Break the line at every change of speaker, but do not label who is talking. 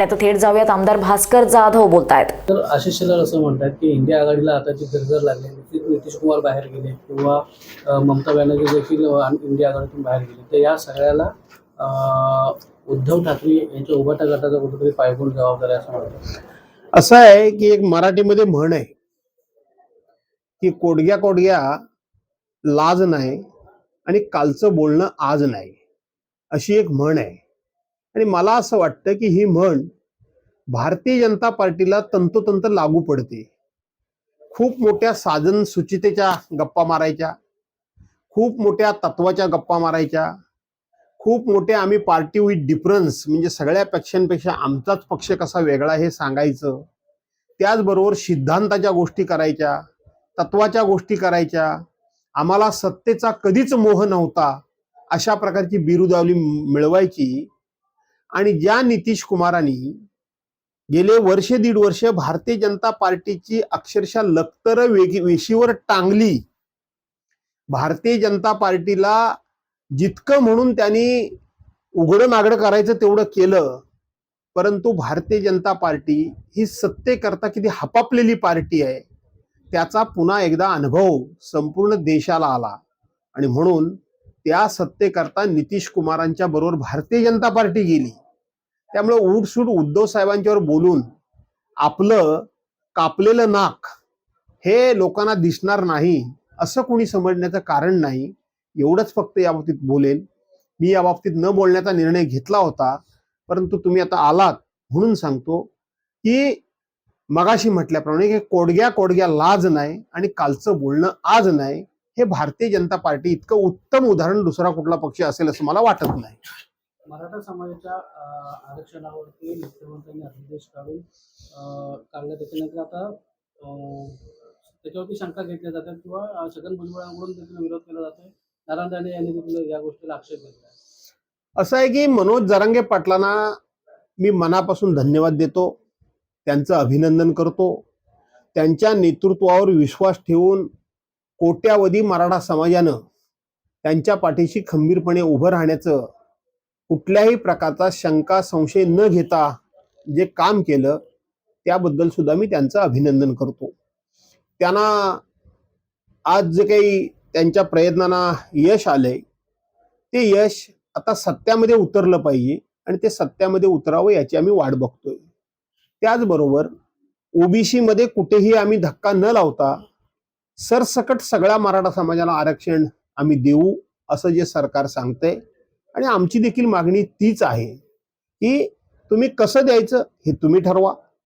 आणि आता थेट जाऊयात. आमदार भास्कर जाधव बोलतायत.
तर आशिष शेलार असं म्हणतात की इंडिया आघाडीला आताची गरगर लागली नितीश नितीश कुमार बाहेर गेले किंवा ममता बॅनर्जी देखील इंडिया आघाडीतून बाहेर गेले. तर या सगळ्याला अ, उद्धव ठाकरे यांच्या उभाटा गटाचा कुठेतरी पायगुण जबाबदार आहे असं म्हणतात
असं आहे की एक मराठीमध्ये म्हण आहे की कोडग्या कोडग्या लाज नाही आणि कालचं बोलणं आज नाही. अशी एक म्हण आहे. आणि मला असं वाटतं की ही म्हण भारतीय जनता पार्टीला तंतोतंत लागू पडते. खूप मोठ्या साधन सुचितेच्या गप्पा मारायच्या खूप मोठ्या तत्वाच्या गप्पा मारायच्या खूप मोठे आम्ही पार्टी विथ डिफरन्स म्हणजे सगळ्या पक्षांपेक्षा आमचाच पक्ष कसा वेगळा हे सांगायचं. त्याचबरोबर सिद्धांताच्या गोष्टी करायच्या तत्वाच्या गोष्टी करायच्या. आम्हाला सत्तेचा कधीच मोह नव्हता अशा प्रकारची बिरुदावली मिळवायची. आणि ज्या नितीश कुमारांनी गेले वर्षे दीड वर्ष भारतीय जनता पार्टीची अक्षरशः लखतर वेगी वेशीवर टांगली. भारतीय जनता पार्टीला जितकं म्हणून त्यांनी उघडं नागडं करायचं तेवढं केलं परंतु भारतीय जनता पार्टी ही सत्तेकरता किती हपापलेली पार्टी आहे त्याचा पुन्हा एकदा अनुभव संपूर्ण देशाला आला. आणि म्हणून त्या सत्तेकरता नितीश कुमारांच्या बरोबर भारतीय जनता पार्टी गेली. त्यामुळे उठसूट उद्धव साहेबांच्यावर बोलून आपलं कापलेलं नाक हे लोकांना दिसणार नाही असं कोणी समजण्याचं कारण नाही एवढंच फक्त या बाबतीत बोलेल मी या बाबतीत न बोलण्याचा निर्णय घेतला होता परंतु तुम्ही आता आलात म्हणून सांगतो की मगाशी म्हटल्याप्रमाणे हे कोडग्या कोडग्या लाज नाही आणि कालचं बोलणं आज नाही. हे भारतीय जनता पार्टी इतकं उत्तम उदाहरण दुसरा कुठला पक्ष असेल असं मला वाटत नाही.
मराठा समाजाच्या आरक्षणावरती मुख्यमंत्र्यांनी अध्यादेश काढून काढला त्याच्यानंतर आता त्याच्यावरती शंका घेतल्या जातात किंवा छगन भुजबळांकडून देखील विरोध केला जातोय. नारायण राणे यांनी देखील या गोष्टीला आक्षेप घेतला आहे.
असं आहे की मनोज जरांगे पाटलांना मी मनापासून धन्यवाद देतो. त्यांचं अभिनंदन करतो. त्यांच्या नेतृत्वावर विश्वास ठेवून कोट्यावधी मराठा समाजानं त्यांच्या पाठीशी खंबीरपणे उभं राहण्याचं कुठल्याही प्रकारचा शंका संशय न घेता जे काम केलं त्याबद्दल सुद्धा मी त्यांचं अभिनंदन करतो. त्यांना आज जे काही त्यांच्या प्रयत्नांना यश आलंय ते यश आता सत्यामध्ये उतरलं पाहिजे आणि ते सत्यामध्ये उतरावं याची आम्ही वाट बघतोय. त्याचबरोबर ओबीसी मध्ये कुठेही आम्ही धक्का न लावता सरसकट सगळ्या मराठा समाजाला आरक्षण आम्ही देऊ असं जे सरकार सांगतंय आणि आमची देखील मागणी तीच आहे की तुम्ही कसं द्यायचं हे तुम्ही ठरवा.